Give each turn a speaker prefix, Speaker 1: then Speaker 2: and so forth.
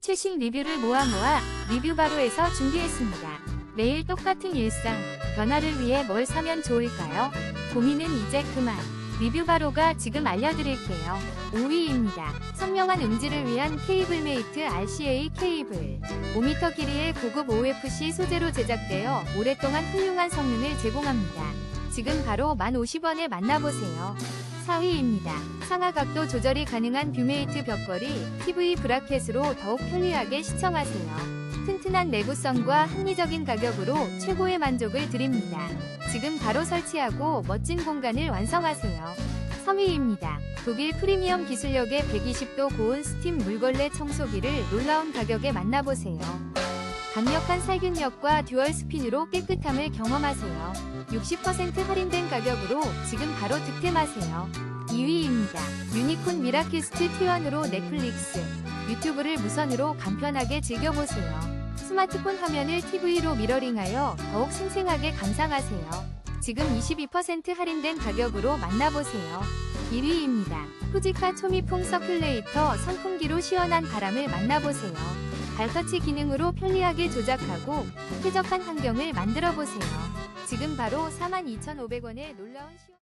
Speaker 1: 최신 리뷰를 모아 모아 리뷰바로에서 준비했습니다. 매일 똑같은 일상, 변화를 위해 뭘 사면 좋을까요? 고민은 이제 그만. 리뷰바로가 지금 알려드릴게요. 5위입니다. 선명한 음질을 위한 케이블메이트 RCA 케이블. 5m 길이의 고급 OFC 소재로 제작되어 오랫동안 훌륭한 성능을 제공합니다. 지금 바로 1,050원에 만나보세요. 4위입니다. 상하 각도 조절이 가능한 뷰메이트 벽걸이 TV 브라켓으로 더욱 편리하게 시청하세요. 튼튼한 내구성과 합리적인 가격으로 최고의 만족을 드립니다. 지금 바로 설치하고 멋진 공간을 완성하세요. 3위입니다. 독일 프리미엄 기술력의 120도 고온 스팀 물걸레 청소기를 놀라운 가격에 만나보세요. 강력한 살균력과 듀얼 스핀으로 깨끗함을 경험하세요. 60% 할인된 가격으로 지금 바로 득템하세요. 2위입니다. 유니콘 미라키스트 T1으로 넷플릭스, 유튜브를 무선으로 간편하게 즐겨보세요. 스마트폰 화면을 TV로 미러링하여 더욱 생생하게 감상하세요. 지금 22% 할인된 가격으로 만나보세요. 1위입니다. 후지카 초미풍 서큘레이터 선풍기로 시원한 바람을 만나보세요. 발터치 기능으로 편리하게 조작하고 쾌적한 환경을 만들어 보세요. 지금 바로 42,500원의 놀라운 시원